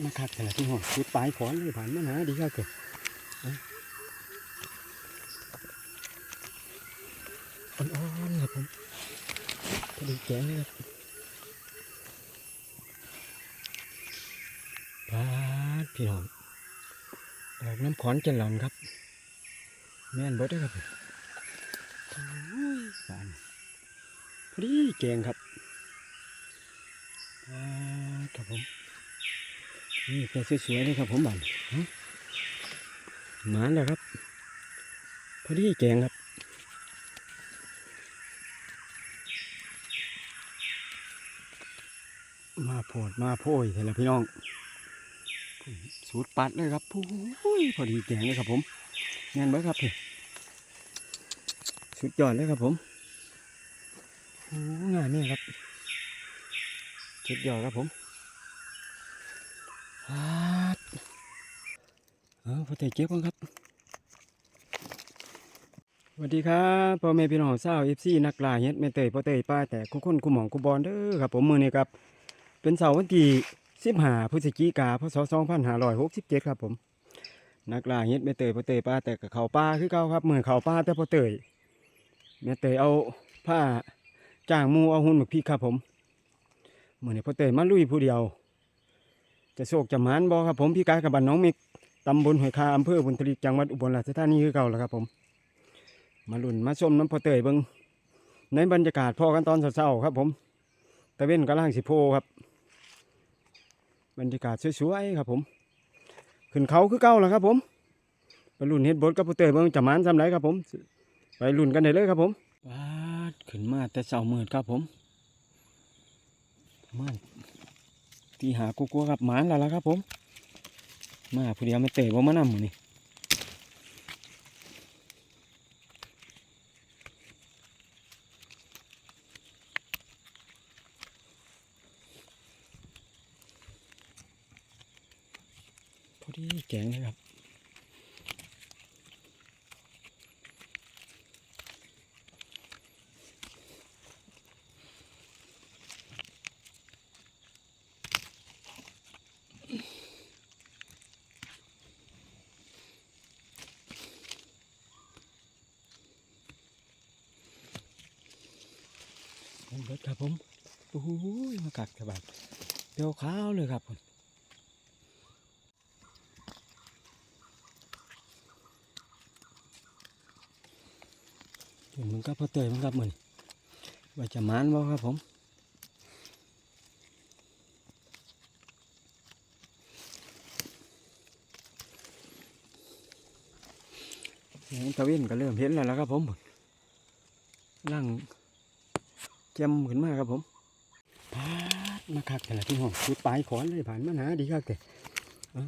มาคักแต่ละที่ห้องสุดปลายขอนเลยผ่านมาหาดีก็เกิดอ่อนๆครับผมพอดีแกงเลยครับพาดพี่น้องออกน้ำขอนจันหลอนครับ แม่นบดเด้ครับโอ้ยบานพอดีแกงครับ นี่แต่สวยๆเลยครับผมบันหมาแล้วครับ พอดีแกงครับมาโพดมาโพยแต่ละพี่น้อง สูตรปัดเลยครับโอ้ยพอดีแกงเลยครับผมแน่นไว้ครับพี่สุดยอดเลยครับผมโอ้งานนี่ครับสุดยอดครับผม เอาพอเตะเก็บก่อนครับสวัสดีครับพ่อแม่พี่น้องสาวเอฟซีนักล่าเฮ็ดแม่เตยพ่อเตยป้าแต่คุกคนคุหมองคุบอลเด้อครับผมมือนี้ครับ เป็นเสาร์วันที่15พฤศจิกาพศ2567ครับผม นักล่าเฮ็ดแม่เตยพ่อเตยป้าแต่กับเขาป้าคือเก่าครับมือเขาป้าแต่พ่อเตยแม่เตยเอาผ้าจ้างมูเอาหุ่นหมึกพี่ครับผมมือนี้พ่อเตยมาลุยผู้เดียว จะโศกจะหมานบอครับผมพี่กายกับบ้านน้องมิกตำบลหอยคาอำเภอบุญทลีจังหวัดอุบลราชธานีคือเก่าแล้วครับผม มาลุ่นมาชมน้ำพอเตยเบิงในบรรยากาศพ่อกันตอนเช้าๆครับ ผมตะเว้นกำลังสิโพครับ บรรยากาศสวยๆครับผม ขึ้นเขาคือเก่าแล้วครับผมไปลุ่นเฮ็ดบดกับพอเตยเบิงจะหมานจำไรครับผม ไปลุ่นกันได้เลยครับผมวาดขึ้นมาแต่เช้ามืดครับผมมา ที่หากกลัวกับหมานแล้วล่ะครับผม มาผู้เดียวไม่เตะว่ามานำมือนี่พอดีแกงเลยครับ ผมเบิ ดครับผมโอ้โหมากัดกระบาดเดียวขาวเลยครับผมเห็นมันก็พอเตยมันครับมันว่าจะมานบ่ครับผมเสียงตะวินก็เริ่มเห็นแล้วล่ะครับผมนั่ง จำขึ้นมาครับผมพาดมาคักแต่ละที่ห้องสุดปลายขอนเลยผ่านมาหาดีคักแต่เอา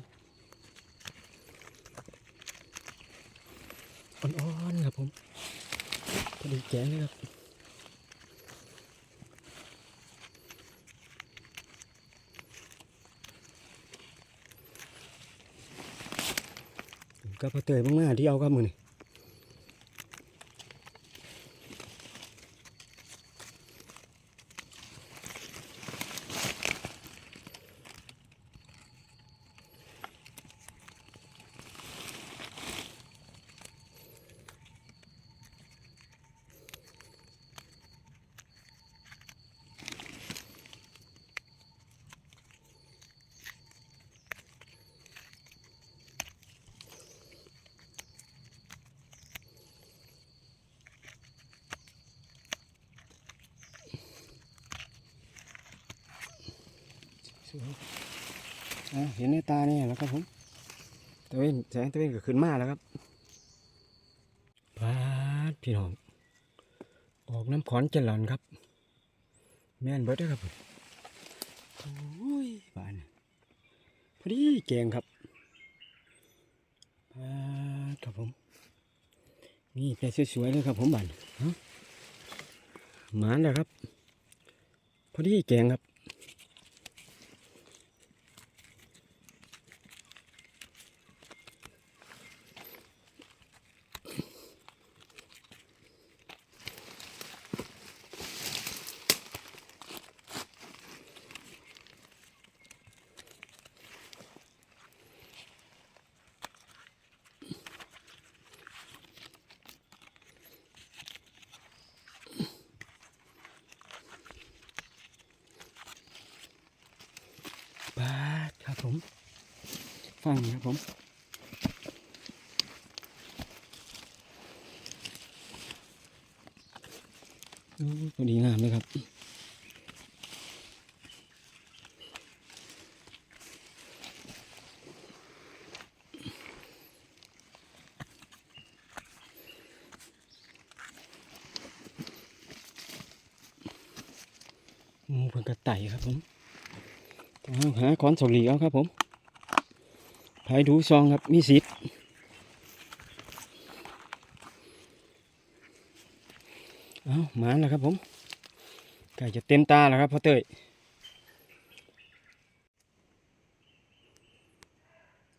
อ่อนๆครับผมพอดีแกงเลยครับก็พอเตยมากๆที่เอาครับมือนี่ เห็นในตาเนี่ยแล้วครับผมตะเวนแสงตะเวนก็ขึ้นมาแล้วครับพาดพี่น้อง ออกน้ำขอนจันหลอนครับ แม่นเบิดเด้อครับผมโอ้ยบานพอดีแกงครับพาดครับผม นี่แต่สวยๆเลยครับผมบานฮะหมานแล้วครับ พอดีแกงครับาดครับ ผมฟังครับผมดูดีงามเลยครับ งูเพิ่นกระไต่ครับผม ค้องหาขอนสกหลีเอาครับผมไผดูซองครับ มีสิทธิ์เอาหมาแล้วครับผมไก่จะเต็มตาแล้วครับพ่อเตย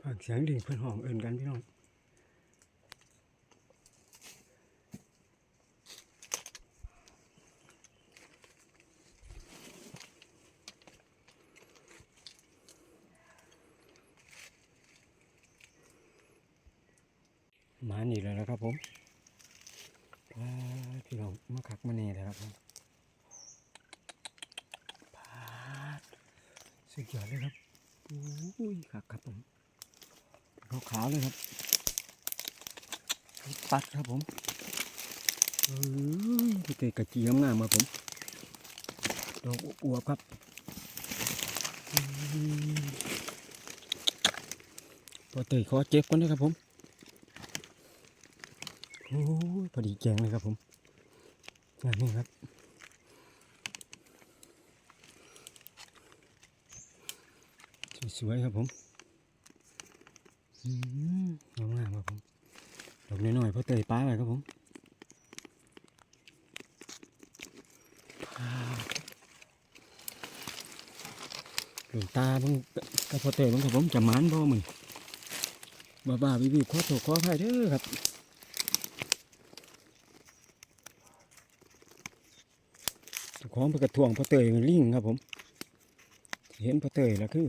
ฟังเสียงดิ่งเพื่อนหอมเอินกันพี่น้อง มาหนีเลยแล้วครับผมพี่น้องมาคักมาเน่เลยครับผมพาดสุดยอดเลยครับอุ้ยคักครับผมขาวๆเลยครับปัดครับผมเอ้ยเตะกระเจียมงามครับผมดอกอวบครับอืมพอเตะขอเจ็บก่อนนะครับผม อ้พอดีแจงเลยครับผมงานนี้ครับสวยๆครับผมอืมงามครับผมดอกน้อยๆเพราะเตยป้าไปครับผมหลวงตาเบังกับพอเตยเบังครับผมจะมานบ่มึงบ้าๆวิวๆขอโทษขออภัยเด้อครับ เจ้า ของไปกระทวงพระเตยมันลิ่งครับผม เห็นพระเตยแล้วคือ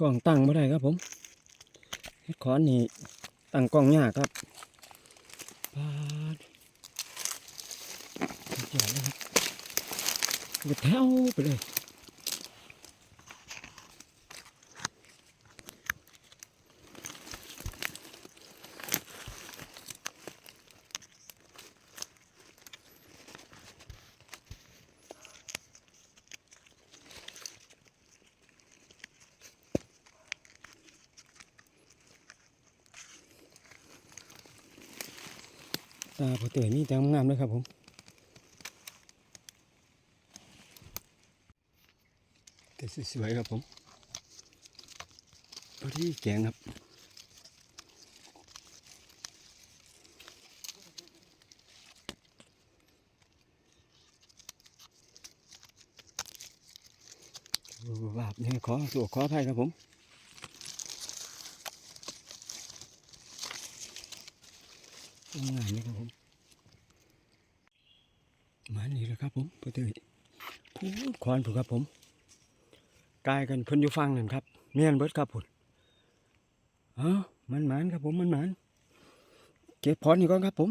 กล้องตั้งไม่ได้ครับผมเฮ็ดขอนนี่ตั้งกล้องยากครับปาดสุดยอดเลยครับกระแถวไปเลย ตาพอเตยนี่แต่งามเลยครับผมแต่สวยครับผมพอดีแกงครับโอ้บาปเนี่ยขอตัวขออภัยครับผมงามเลยครับผม มานี่แห ละครับผมพอเตยพูดควานผูกครับผมกายกันเพิ่นอยู่ฟังนั่นครับเมียนเบิดครับผมเอ้ามันหมานครับผมมันหมานเก็บพรอยู่ก่อนครับผม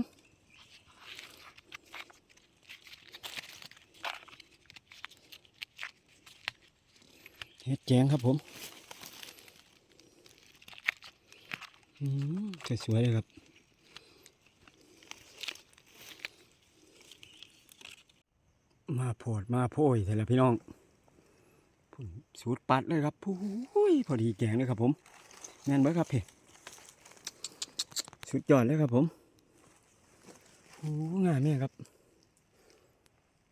เฮ็ดแจงครับผมอืมสวยๆเลยครับ มาโพดมาโพยแต่ละพี่น้องสูตรปัดเลยครับผู้ยพอดีแกงเลยครับผมแม่นเบิดครับเพ่สุดยอดเลยครับผมโอ้งามเนี่ยครับ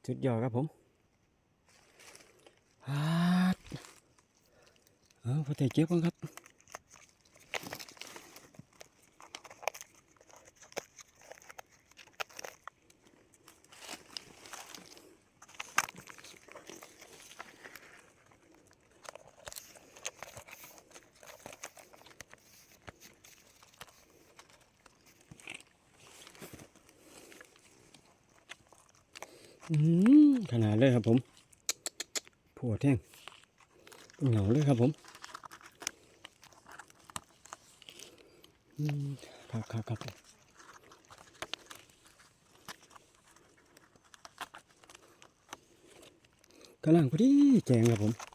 สุดยอดครับผมฮาดเอาพอแต่เก็บก่อนครับ ขนาดเลยครับผมปวดแท่งเหงาเลยครับผมอืมครับครับครับกำลังพอดีแจงครับผม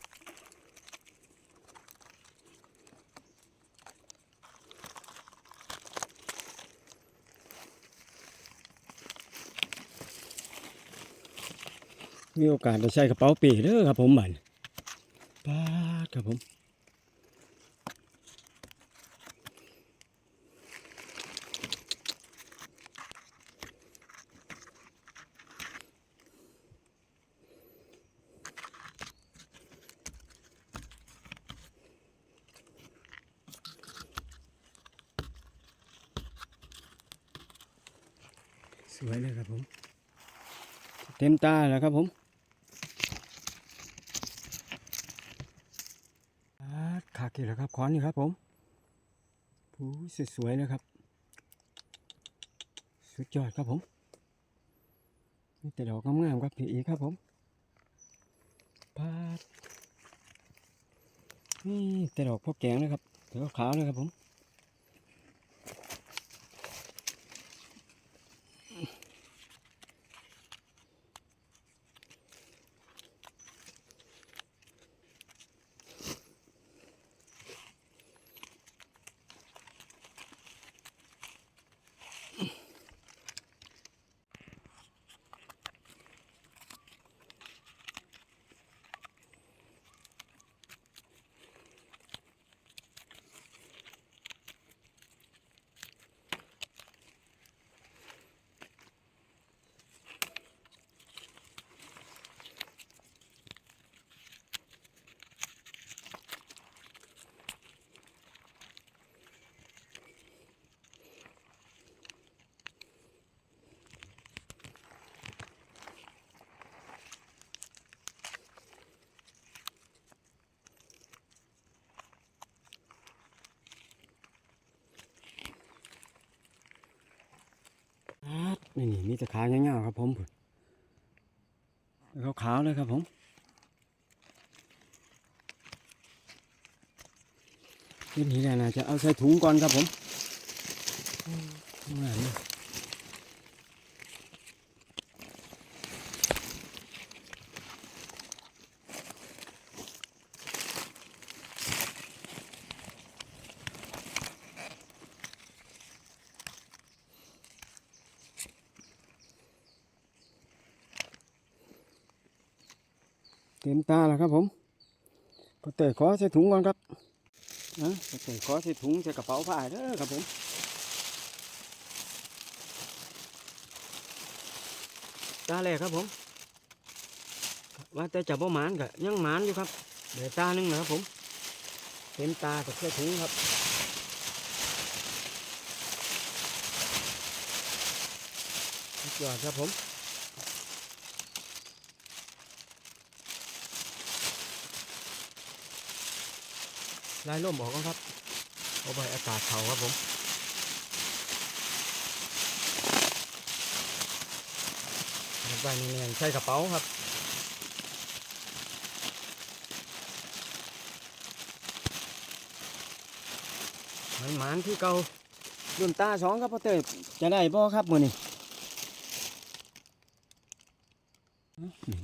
มีโอกาสได้ใช้กระเป๋าเปีเด้อครับผมบันป้าดครับผมสวยเลยครับผม เต็มตาแล้วครับผม อาดขากี่แล้วครับขอนนี่ครับผมผู้สวยๆเลยครับ สุดยอดครับผมมีแต่ดอกงามๆครับพี่อีครับผมปาดนี่แต่ดอกพวกแกงเลยครับแต่ขาวเลยครับผม นี่นี่มีแต่ขาเงาๆครับผมพุ่นขาวๆเลยครับผมเรื่องนี้แหละนะจะเอาใส่ถุงก่อนครับผมข้างหลังนี่ เต็มตาแล้วครับผมก็เตะขอใส่ถุงก่อนครับนะก็เตะขอใส่ถุงใส่กระเป๋าผ้าเด้อครับผมตาแรกครับผม ว่าแต่จะบ่หมานก็ยังหมานอยู่ครับเดี๋ยวตาหนึงนะครับผมเต็มตากับใส่ถุงครับสุดยอดครับผม ลายล่มออกครับ เอาไปอากาศเขาครับผมเอาไปนี่นใส่กระเป๋าครับมันหมานที่เก่ารุ่นตาสองครับพ่อเตยจะได้บ่ครับมือนี่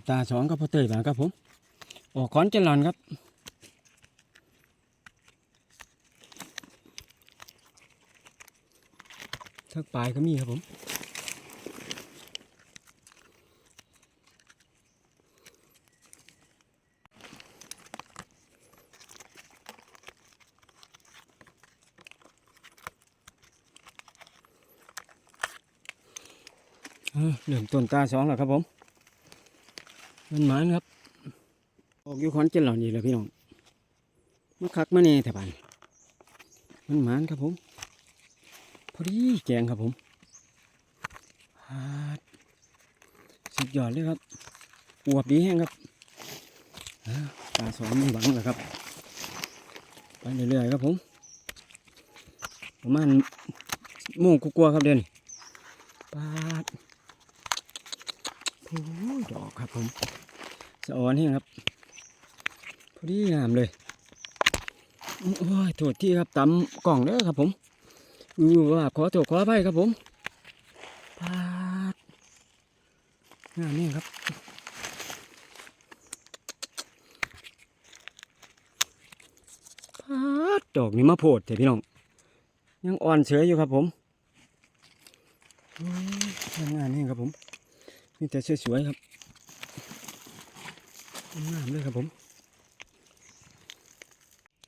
ตาสองครับพ่อเตยมาครับผมออกก้อนเจริญครับ ทักปลายก็มีครับผมเอ้อเริ่มต้นตาสองแล้วครับผมมันหมานครับ ออกอยู่ขอนเจนหล่อนนี่แหละพี่น้องมาคักมาเน่แถวบ้านมันหมานครับผม อดีแกงครับผมฮาดสุดยอดเลยครับอวบดีแห้งครับอ่าตาสองมีหวังแล้วครับ ไปเรื่อยๆครับผม ประมาณโมุ่งกลัวครับเด่นปาดโอ้ยดอกครับผมสะออนแห้งครับ พอดีงามเลย โอ้ยโทษที่ครับตำกล่องเด้อครับผม อือว่าขอโทษขออภัยครับผมปาดงานนี้ครับปาดดอกนี้มาโพดเถอะพี่น้อง ยังอ่อนเฉยอยู่ครับผมงานนี้ครับผมนี่แต่สวยๆครับงามเลยครับผม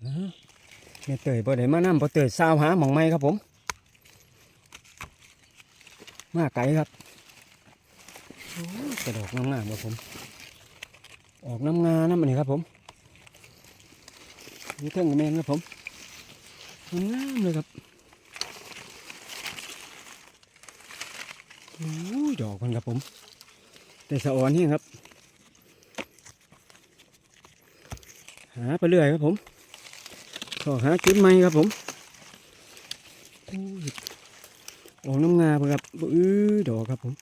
นะแม่เตยบ่ได้มานำบ่เตยสาวหาหมองไม้ครับผม มาไกลครับกระดอกงามครับผม ออกน้ำงาน้ำมันนี่ครับผมนี่เท่งกับแมนครับผมงามเลยครับโอ้ดอกมันครับผม แต่สะออนนี่ครับ หาไปเรื่อยครับผมขอหาจุดใหม่ครับผมโออกน้ำงาครับอื้อดอกครับผม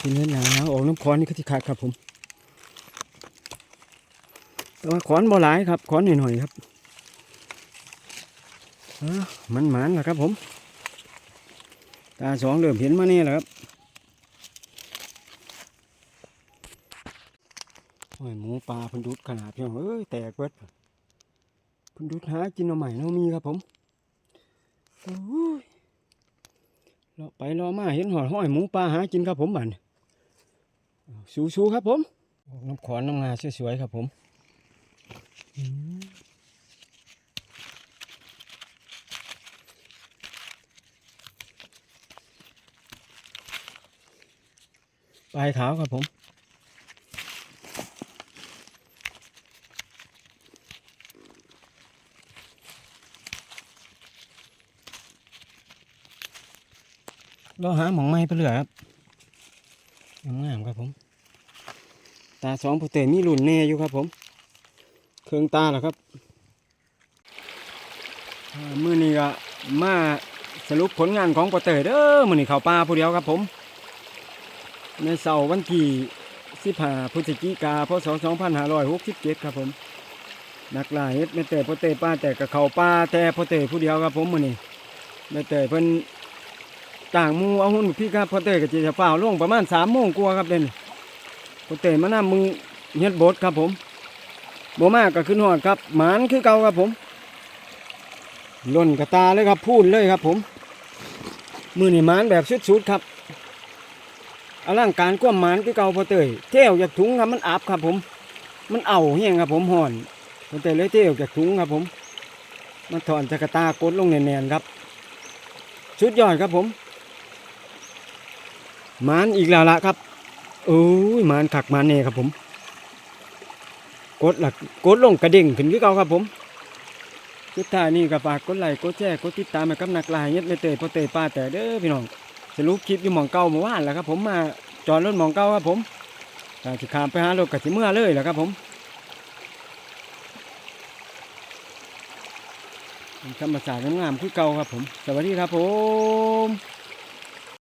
เป็นเนื้อหนาออกน้ำค้อนนี่ก็ที่ขาดครับผม แต่ว่าขอนบ่หลายครับขอนหน่อยๆครับมันหมานแหละครับผม ตาสองเริ่มเห็นมานี่แหละครับ โอ้ยหมูปลาพันดุดขนาดเพียงเอ้ยแตกเบิดพันดุดหากินเอาใหม่เนามีครับผมโอ้ยรอไปรอมาเห็นหอดห้อยหมูปลาหากินครับผมบันสู้ๆครับผมน้ำขอนน้ำงาสวยๆครับผมอืมปลายขาวครับผม ราหาหมองไม้ไปเรื่อยครับงามครับผม ตาสองโปรเตมีรุ่นแน่อยู่ครับผม เครื่องตาเหรอครับมื่อนี้ก็มาสรุปผลงานของปรเตเด้อมื่อนี้เขาป่าผู้เดียวครับผม ในเสาร์วันที่15พฤศจิกาพศ2567ครับผม นักล่าเฮ็ดแม่แต่โปรเตป้าแต่กับเขาป่าแต่ปรเตผู้เดียวครับผมมื่อนี้แม่แต่เพิ่น ต่างมูเอาหุ่นพี่ครับพอเตยกับจีจะเฝ้าลงประมาณสามโมงกลัวาครับเด่นพอเตยมาหน้ามึงเฮ็ดบดครับผมบมากก็ขึ้นหอดครับหมานคือเก่าครับผมล่นกระตาเลยครับพูนเลยครับ ผม มือนี่หมานแบบสุดๆครับอลังการกว้ามหมานคือเก่าพอเตยเที่ยวจากถุงครับมันอับครับ ผม มันเอาเฮียงครับ ผมห่อนพอเตยเลยเที่ยวจากถุงครับ ผม มันถอนจากกระตากดลงแน่นๆครับสุดยอดครับผม มานอีกแล้วละครับโอ้ยมานขักมานเน่ครับผมกดหลักกดลงกระเด้งขึ้นคือเก่าครับผมสุดท้ายนี่ก็ฝากกดไลค์กดแชร์กดติดตามให้กับนักลายเย็ดไม่เตยพอเตยป้าแต่เด้อพี่น้องสรุปคลิปอยู่หมองเก่าเมื่อวานแล้วครับผมมาจอดรถหมองเก่าครับผมถ้าสิขามไปหารถกับสิเมื่อเลยแหละครับผมธรรมศาสตร์งามคือเก่าครับผม สวัสดีครับผม